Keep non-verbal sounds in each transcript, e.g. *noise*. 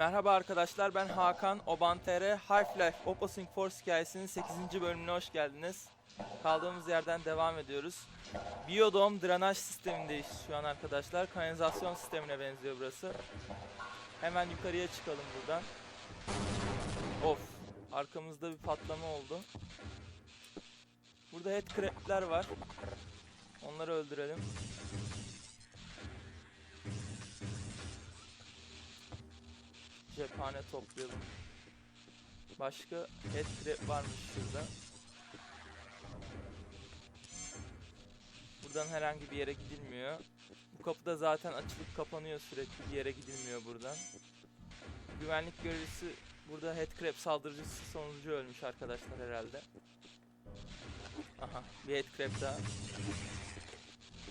Merhaba arkadaşlar ben Hakan Oban.tr Half-Life Opposing Force hikayesinin 8. bölümüne hoş geldiniz. Kaldığımız yerden devam ediyoruz. Biodome drenaj sistemindeyiz şu an arkadaşlar. Kanalizasyon sistemine benziyor burası. Hemen yukarıya çıkalım buradan. Of arkamızda bir patlama oldu. Burada headcrab'ler var. Onları öldürelim. Cephane toplayalım. Başka et varmış şurada. Buradan herhangi bir yere gidilmiyor. Bu kapı da zaten açılıp kapanıyor sürekli bir yere gidilmiyor buradan. Güvenlik görevlisi burada headcrab saldırıcısı sonucu ölmüş arkadaşlar herhalde. Aha bir headcrab daha.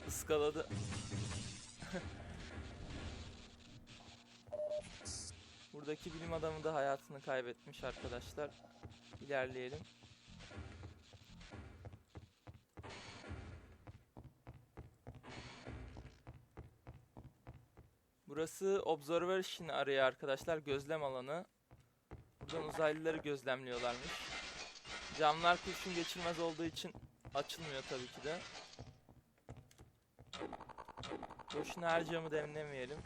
Iskaladı. *laughs* Buradaki bilim adamı da hayatını kaybetmiş arkadaşlar. İlerleyelim. Burası observation araya arkadaşlar gözlem alanı. Buradan uzaylıları gözlemliyorlarmış. Camlar kurşun geçirmez olduğu için açılmıyor tabii ki de. Boşuna her camı demlemeyelim.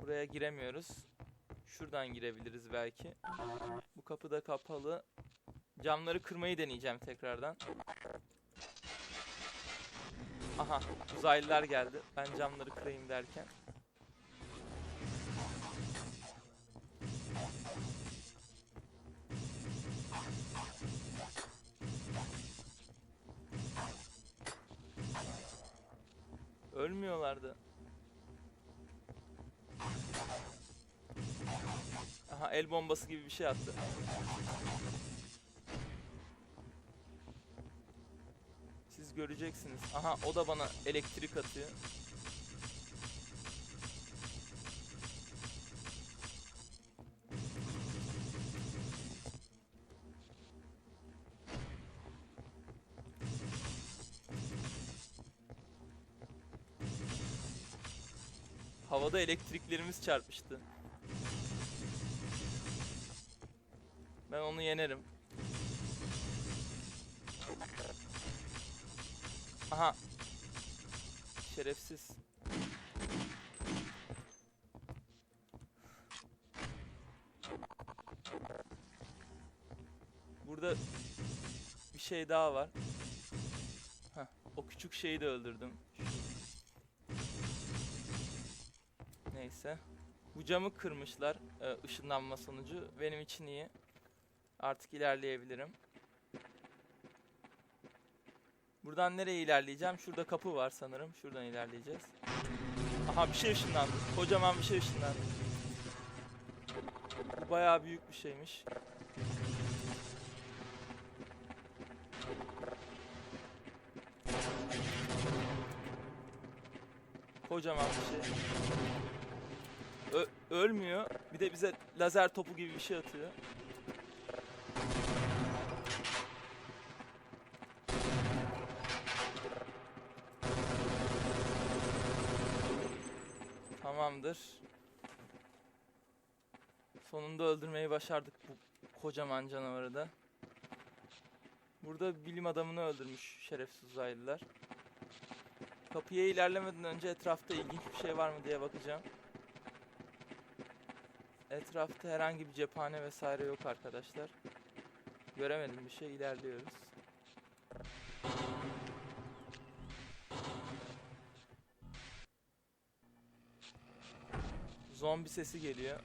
Buraya giremiyoruz. Şuradan girebiliriz belki. Bu kapı da kapalı. Camları kırmayı deneyeceğim tekrardan. Aha uzaylılar geldi. Ben camları kırayım derken. El bombası gibi bir şey attı. Siz göreceksiniz. Aha o da bana elektrik atıyor. Havada elektriklerimiz çarpmıştı. Ben onu yenerim. Aha. Şerefsiz. Burada bir şey daha var. Heh, o küçük şeyi de öldürdüm. Neyse. Bu camı kırmışlar e, ışınlanma sonucu. Benim için iyi. Artık ilerleyebilirim. Buradan nereye ilerleyeceğim? Şurada kapı var sanırım. Şuradan ilerleyeceğiz. Aha bir şey ışınlandı. Kocaman bir şey ışınlandı. Bu bayağı büyük bir şeymiş. Kocaman bir şey. Ö- ölmüyor. Bir de bize lazer topu gibi bir şey atıyor. Tamamdır. Sonunda öldürmeyi başardık bu kocaman canavarı da. Burada bilim adamını öldürmüş şerefsiz uzaylılar. Kapıya ilerlemeden önce etrafta ilginç bir şey var mı diye bakacağım. Etrafta herhangi bir cephane vesaire yok arkadaşlar. Göremedim bir şey ilerliyoruz. Zombi sesi geliyor.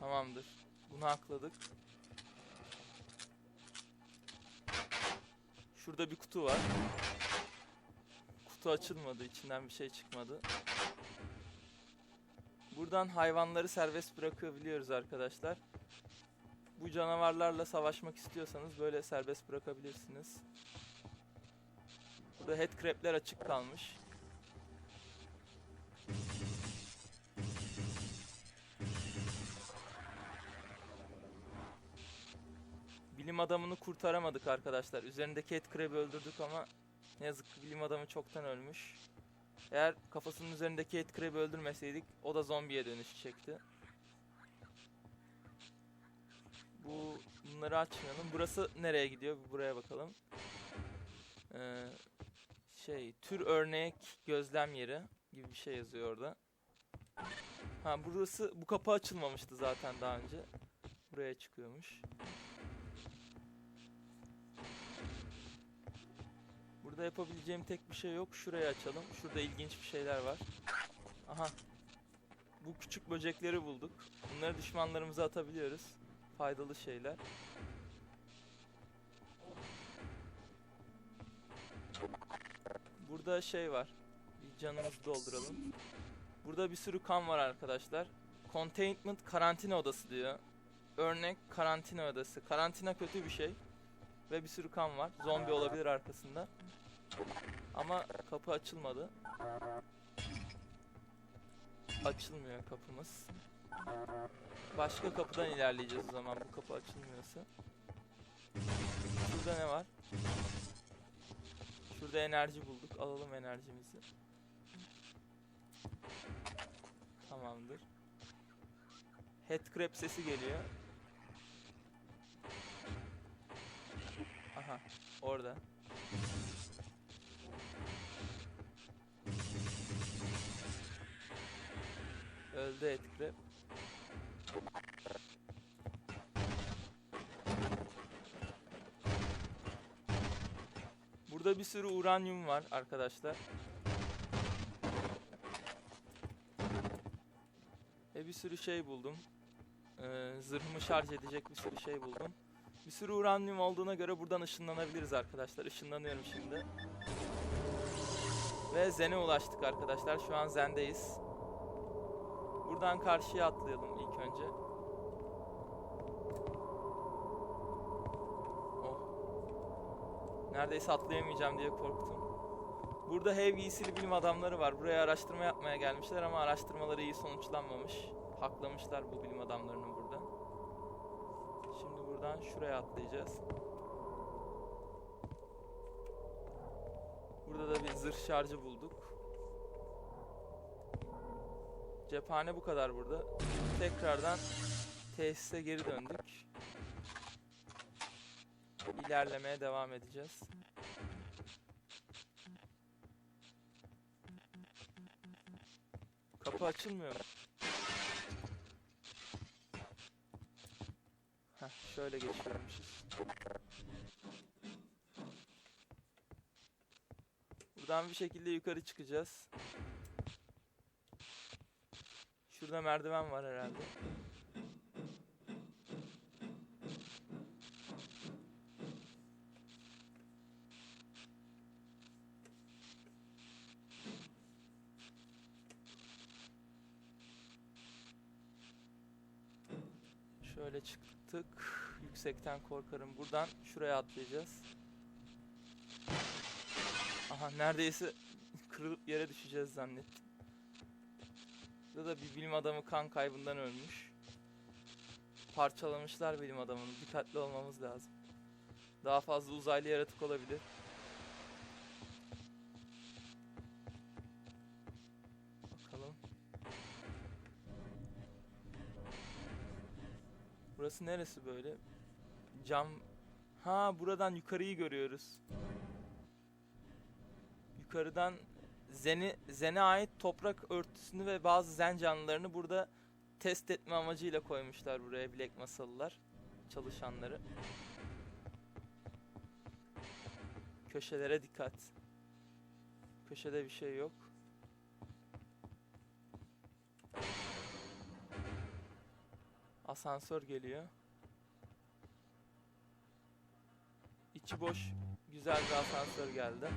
Tamamdır. Bunu akladık. Şurada bir kutu var. Kutu açılmadı, içinden bir şey çıkmadı. Buradan hayvanları serbest bırakabiliyoruz arkadaşlar. Bu canavarlarla savaşmak istiyorsanız böyle serbest bırakabilirsiniz. Burada headcrab'ler açık kalmış. bilim adamını kurtaramadık arkadaşlar. Üzerindeki et crab'i öldürdük ama ne yazık ki bilim adamı çoktan ölmüş. Eğer kafasının üzerindeki et crab'i öldürmeseydik o da zombiye dönüşecekti. Bu bunları açmayalım. Burası nereye gidiyor? Buraya bakalım. Ee, şey tür örnek gözlem yeri gibi bir şey yazıyor orada. Ha burası bu kapı açılmamıştı zaten daha önce. Buraya çıkıyormuş. Burada yapabileceğim tek bir şey yok. Şurayı açalım. Şurada ilginç bir şeyler var. Aha. Bu küçük böcekleri bulduk. Bunları düşmanlarımıza atabiliyoruz. Faydalı şeyler. Burada şey var. Bir canımızı dolduralım. Burada bir sürü kan var arkadaşlar. Containment karantina odası diyor. Örnek karantina odası. Karantina kötü bir şey. Ve bir sürü kan var. Zombi olabilir arkasında. Ama kapı açılmadı. Açılmıyor kapımız. Başka kapıdan ilerleyeceğiz o zaman bu kapı açılmıyorsa. Şurada ne var? Şurada enerji bulduk. Alalım enerjimizi. Tamamdır. Headcrab sesi geliyor. Aha, orada. Öldü Headcrab. Burada bir sürü uranyum var arkadaşlar. Ve bir sürü şey buldum. Ee, zırhımı şarj edecek bir sürü şey buldum. Bir sürü uranyum olduğuna göre buradan ışınlanabiliriz arkadaşlar. Işınlanıyorum şimdi. Ve Zen'e ulaştık arkadaşlar. Şu an Zen'deyiz. Buradan karşıya atlayalım ilk önce. Neredeyse atlayamayacağım diye korktum. Burada hev giysili bilim adamları var. Buraya araştırma yapmaya gelmişler ama araştırmaları iyi sonuçlanmamış. Haklamışlar bu bilim adamlarını burada. Şimdi buradan şuraya atlayacağız. Burada da bir zırh şarjı bulduk. Cephane bu kadar burada. Tekrardan tesise geri döndük. İlerlemeye devam edeceğiz. Kapı açılmıyor mu? Heh, şöyle geçiyormuşuz. Buradan bir şekilde yukarı çıkacağız. Şurada merdiven var herhalde. Şöyle çıktık. Yüksekten korkarım. Buradan şuraya atlayacağız. Aha neredeyse *laughs* kırılıp yere düşeceğiz zannettim. Burada da bir bilim adamı kan kaybından ölmüş. Parçalamışlar bilim adamını. Dikkatli olmamız lazım. Daha fazla uzaylı yaratık olabilir. Bakalım. Burası neresi böyle? Cam... Ha buradan yukarıyı görüyoruz. Yukarıdan Zen'i, Zen'e ait toprak örtüsünü ve bazı Zen canlılarını burada test etme amacıyla koymuşlar buraya Black Masalılar çalışanları. Köşelere dikkat. Köşede bir şey yok. Asansör geliyor. İçi boş güzel bir asansör geldi.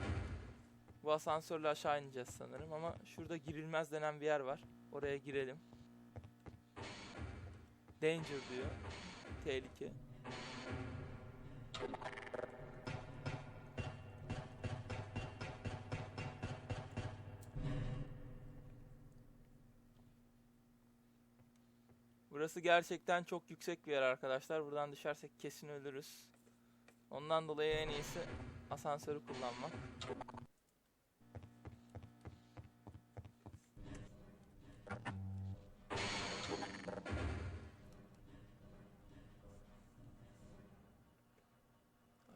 Bu asansörle aşağı ineceğiz sanırım ama şurada girilmez denen bir yer var. Oraya girelim. Danger diyor. Tehlike. Burası gerçekten çok yüksek bir yer arkadaşlar. Buradan düşersek kesin ölürüz. Ondan dolayı en iyisi asansörü kullanmak.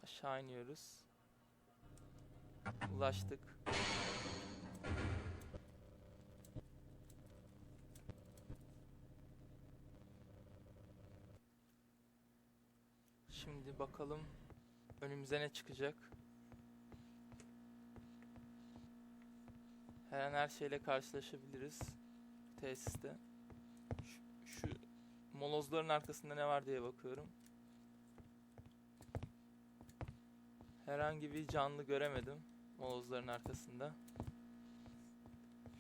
Aşağı iniyoruz. Ulaştık. Şimdi bakalım önümüze ne çıkacak. Her an her şeyle karşılaşabiliriz tesiste. Şu, şu molozların arkasında ne var diye bakıyorum. Herhangi bir canlı göremedim molozların arkasında.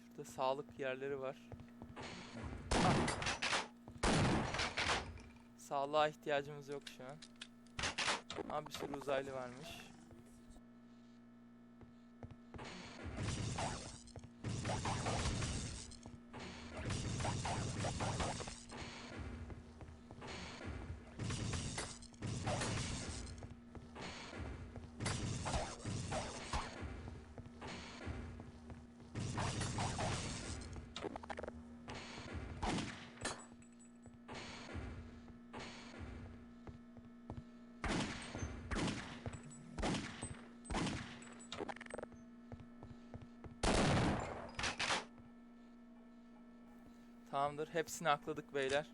Şurada sağlık yerleri var. Ah! Sağlığa ihtiyacımız yok şu an. Ama bir sürü uzaylı varmış. Tamamdır. Hepsini akladık beyler.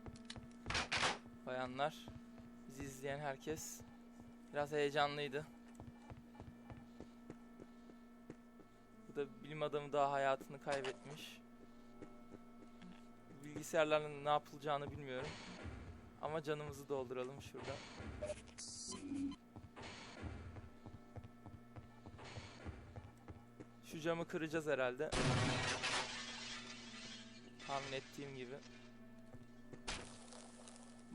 Bayanlar. Bizi izleyen herkes. Biraz heyecanlıydı. Bu da bilim adamı daha hayatını kaybetmiş. Bilgisayarlarla ne yapılacağını bilmiyorum. Ama canımızı dolduralım şurada. Şu camı kıracağız herhalde. Tahmin ettiğim gibi.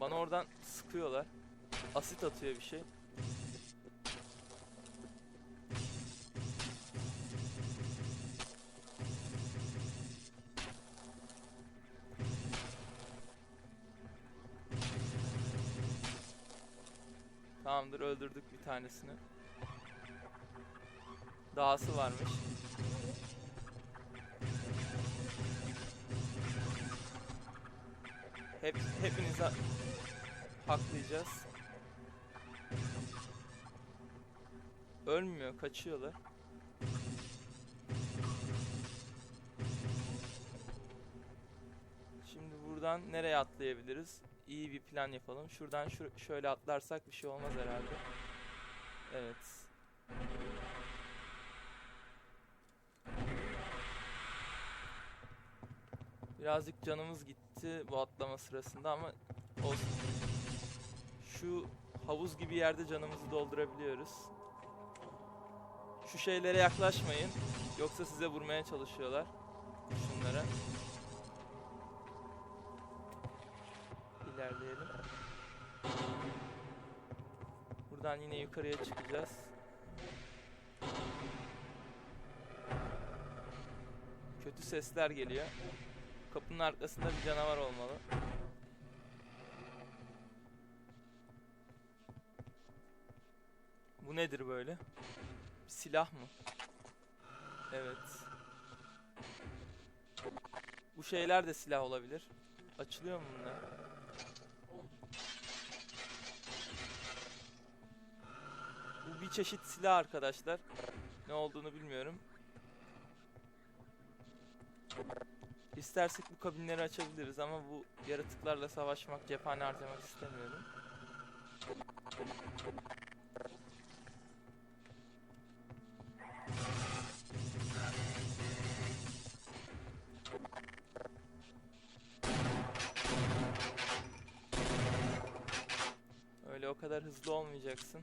Bana oradan sıkıyorlar. Asit atıyor bir şey. Tamamdır öldürdük bir tanesini. Dahası varmış. Hep hepinizi haklayacağız. Ölmüyor, kaçıyorlar. Şimdi buradan nereye atlayabiliriz? İyi bir plan yapalım. Şuradan şu şöyle atlarsak bir şey olmaz herhalde. Evet. Birazcık canımız gitti bu atlama sırasında ama olsun. Şu havuz gibi yerde canımızı doldurabiliyoruz. Şu şeylere yaklaşmayın. Yoksa size vurmaya çalışıyorlar. Şunlara. İlerleyelim. Buradan yine yukarıya çıkacağız. Kötü sesler geliyor. Kapının arkasında bir canavar olmalı. Bu nedir böyle? Silah mı? Evet. Bu şeyler de silah olabilir. Açılıyor mu bunlar? Bu bir çeşit silah arkadaşlar. Ne olduğunu bilmiyorum. İstersek bu kabinleri açabiliriz ama bu yaratıklarla savaşmak, cephane harcamak istemiyorum. Öyle o kadar hızlı olmayacaksın.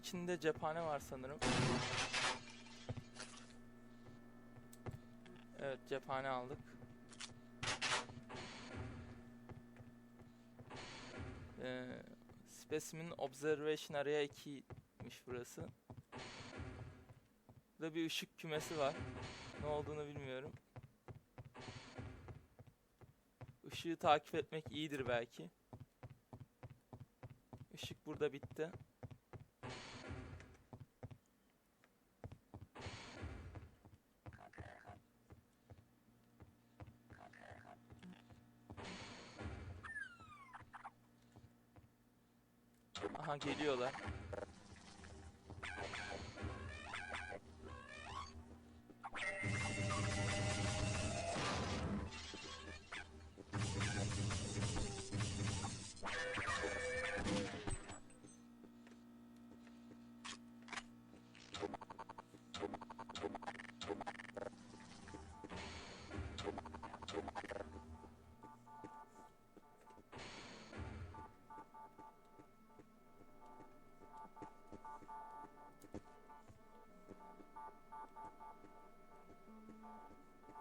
İçinde cephane var sanırım. Evet cephane aldık. Ee, Specimen Observation Area 2'ymiş burası. Burada bir ışık kümesi var. Ne olduğunu bilmiyorum. Işığı takip etmek iyidir belki. Işık burada bitti. Geliyorlar.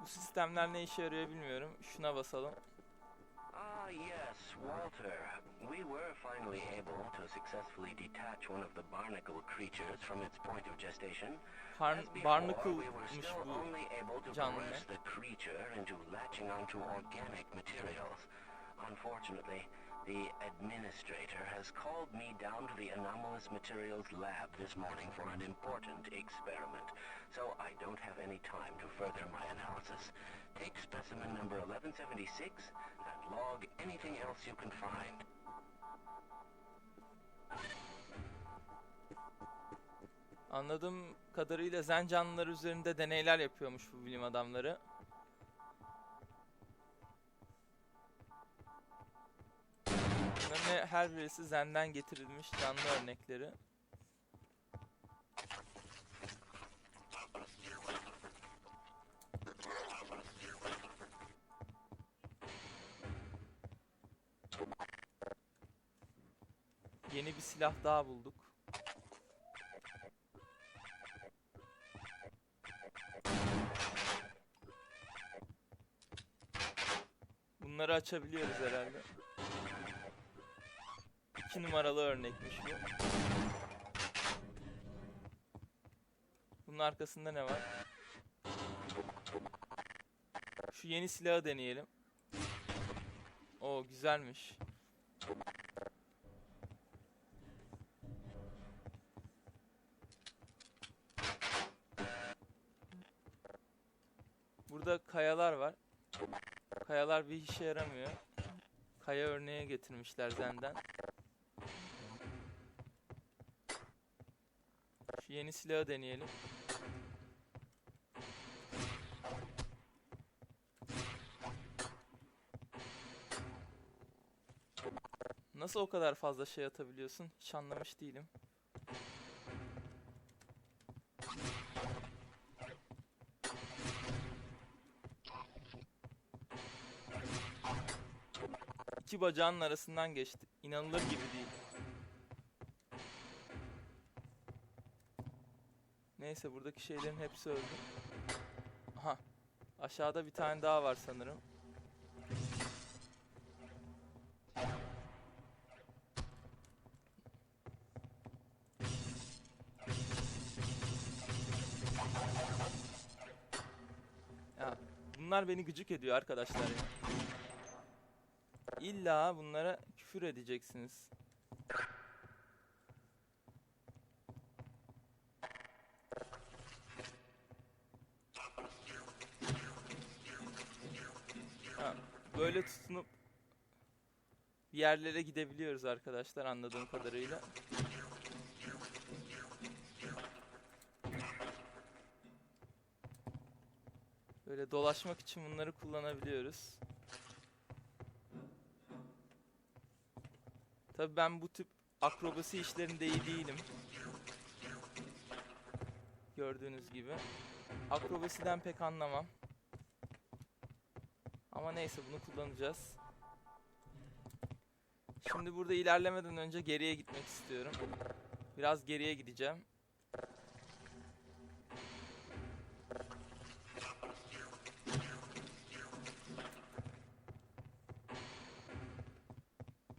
Bu sistemler ne işe yarıyor bilmiyorum. Şuna basalım. Ah, yes, Walter. We were finally able to successfully detach one of the barnacle creatures from its point of gestation. Were Barnacle'mış bu. only able to canlı. the creature into latching onto organic materials. Unfortunately, the administrator has called me down to the anomalous materials lab this morning for an important experiment. So I don't have any time to further my analysis. Take specimen number 1176 and log anything else you can find. Anladığım kadarıyla zen üzerinde deneyler yapıyormuş bu bilim adamları. Bunların he- her birisi zenden getirilmiş canlı örnekleri. Yeni bir silah daha bulduk. Bunları açabiliyoruz herhalde. İki numaralı örnekmiş bu. Bunun arkasında ne var? Şu yeni silahı deneyelim. O güzelmiş. Burada kayalar var. Kayalar bir işe yaramıyor. Kaya örneği getirmişler Zen'den. Şu yeni silahı deneyelim. Nasıl o kadar fazla şey atabiliyorsun? Hiç anlamış değilim. İki bacağının arasından geçti. İnanılır gibi değil. Neyse buradaki şeylerin hepsi öldü. Aha. Aşağıda bir tane daha var sanırım. Ya bunlar beni gıcık ediyor arkadaşlar ya. İlla bunlara küfür edeceksiniz. Ha, böyle tutunup yerlere gidebiliyoruz arkadaşlar anladığım kadarıyla. Böyle dolaşmak için bunları kullanabiliyoruz. Tabii ben bu tip akrobasi işlerinde iyi değilim. Gördüğünüz gibi. Akrobasiden pek anlamam. Ama neyse bunu kullanacağız. Şimdi burada ilerlemeden önce geriye gitmek istiyorum. Biraz geriye gideceğim.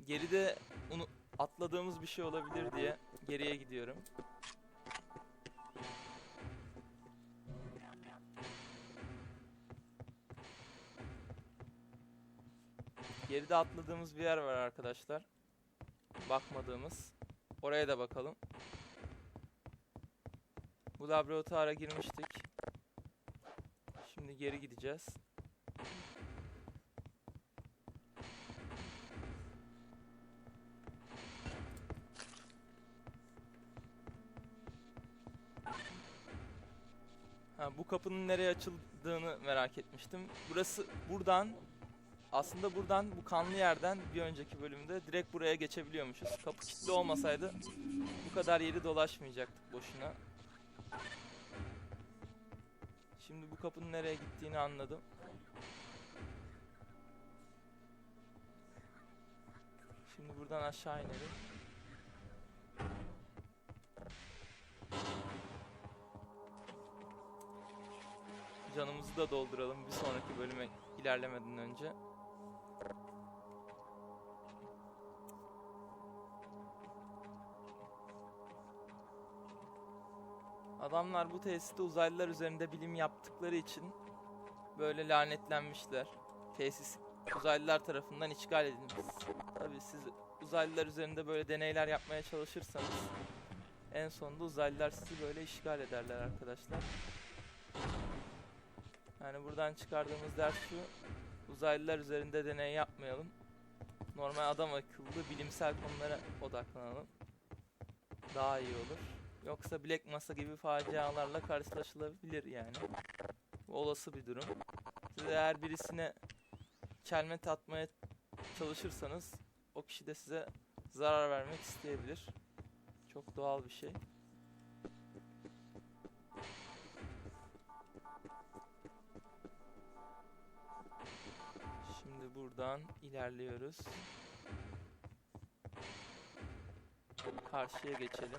Geride atladığımız bir şey olabilir diye geriye gidiyorum. Geride atladığımız bir yer var arkadaşlar. Bakmadığımız. Oraya da bakalım. Bu laboratuvara girmiştik. Şimdi geri gideceğiz. Ha, bu kapının nereye açıldığını merak etmiştim. Burası buradan aslında buradan bu kanlı yerden bir önceki bölümde direkt buraya geçebiliyormuşuz. Kapı kilitli olmasaydı bu kadar yeri dolaşmayacaktık boşuna. Şimdi bu kapının nereye gittiğini anladım. Şimdi buradan aşağı inelim. Canımızı da dolduralım bir sonraki bölüme ilerlemeden önce. Adamlar bu tesiste uzaylılar üzerinde bilim yaptıkları için böyle lanetlenmişler. Tesis uzaylılar tarafından işgal edilmiş. Tabii siz uzaylılar üzerinde böyle deneyler yapmaya çalışırsanız en sonunda uzaylılar sizi böyle işgal ederler arkadaşlar. Yani buradan çıkardığımız ders şu. Uzaylılar üzerinde deney yapmayalım. Normal adam akıllı bilimsel konulara odaklanalım. Daha iyi olur. Yoksa Black Mesa gibi facialarla karşılaşılabilir yani. Bu olası bir durum. Siz eğer birisine çelme tatmaya çalışırsanız o kişi de size zarar vermek isteyebilir. Çok doğal bir şey. Buradan ilerliyoruz. Karşıya geçelim.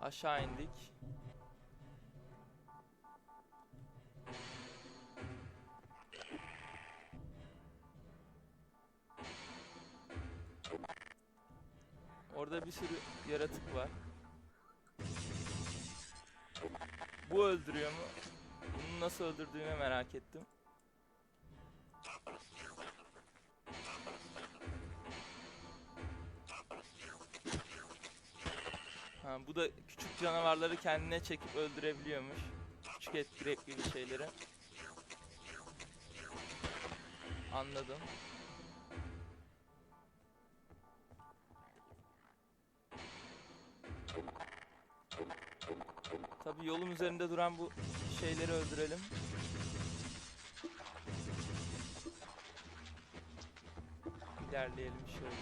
Aşağı indik. Orada bir sürü yaratık var. Bu öldürüyor mu? Bunu nasıl öldürdüğünü merak ettim. Ha, bu da küçük canavarları kendine çekip öldürebiliyormuş. Küçük et gibi şeyleri. Anladım. Tabi yolun üzerinde duran bu şeyleri öldürelim. İlerleyelim şöyle.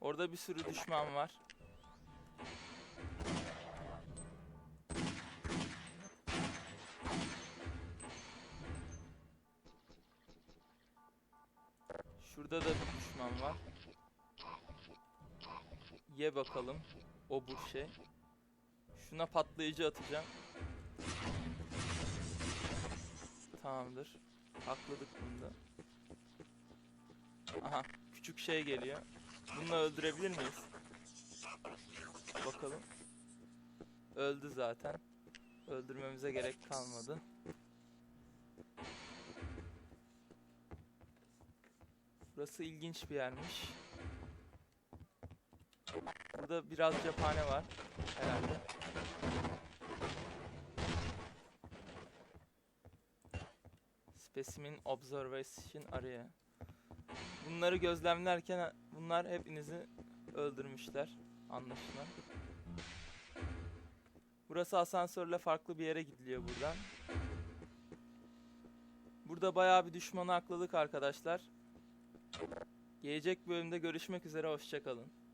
Orada bir sürü düşman var. Bakalım. O bu şey. Şuna patlayıcı atacağım. Tamamdır. Hakladık bunda. Aha. Küçük şey geliyor. Bununla öldürebilir miyiz? Bakalım. Öldü zaten. Öldürmemize gerek kalmadı. Burası ilginç bir yermiş. Burada biraz cephane var herhalde. Specimen Observation Area. Bunları gözlemlerken bunlar hepinizi öldürmüşler anlaşılan. Burası asansörle farklı bir yere gidiliyor buradan. Burada bayağı bir düşmanı akladık arkadaşlar. Gelecek bölümde görüşmek üzere hoşçakalın.